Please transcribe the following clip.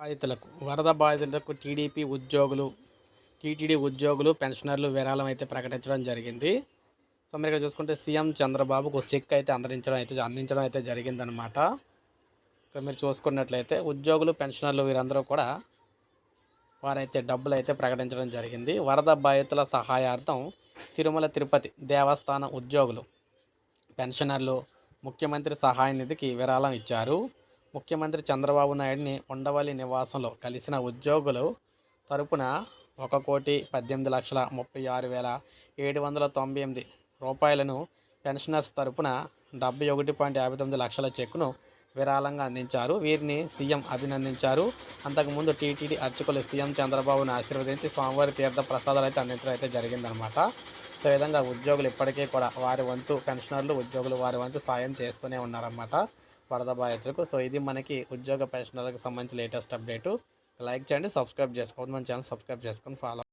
బాధితులకు వరద బాధితులకు టీడీపీ ఉద్యోగులు టీటీడీ ఉద్యోగులు పెన్షనర్లు విరాళం అయితే ప్రకటించడం జరిగింది. సో మీరు ఇక్కడ చూసుకుంటే సీఎం చంద్రబాబుకు చెక్ అయితే అందించడం అయితే అందించడం అయితే జరిగిందనమాట ఇక్కడ మీరు చూసుకున్నట్లయితే ఉద్యోగులు పెన్షనర్లు వీరందరూ కూడా వారైతే డబ్బులు అయితే ప్రకటించడం జరిగింది. వరద బాధితుల సహాయార్థం తిరుమల తిరుపతి దేవస్థానం ఉద్యోగులు పెన్షనర్లు ముఖ్యమంత్రి సహాయ నిధికి విరాళం ఇచ్చారు. ముఖ్యమంత్రి చంద్రబాబు నాయుడిని ఉండవల్లి నివాసంలో కలిసిన ఉద్యోగులు తరపున ఒక కోటి పద్దెనిమిది లక్షల ముప్పై ఆరు వేల ఏడు వందల తొంభై ఎనిమిది రూపాయలను పెన్షనర్స్ తరపున డెబ్బై ఒకటి పాయింట్ యాభై తొమ్మిది లక్షల చెక్కును విరాళంగా అందించారు. వీరిని సీఎం అభినందించారు. అంతకుముందు టీటీడీ అర్చకులు సీఎం చంద్రబాబును ఆశీర్వదించి స్వామివారి తీర్థ ప్రసాదాలు అయితే అందించడం అయితే జరిగిందనమాట సో విధంగా ఉద్యోగులు ఇప్పటికీ కూడా వారి వంతు పెన్షనర్లు ఉద్యోగులు వారి వంతు సాయం చేస్తూనే ఉన్నారన్నమాట. వరద బాధితులకు. సో ఇది మనకి ఉద్యోగ పెన్షనర్లకు సంబంధించి లేటెస్ట్ అప్డేటు లైక్ చేయండి సబ్స్క్రైబ్ చేసుకోండి. మన ఛానల్ సబ్స్క్రైబ్ చేసుకొని ఫాలో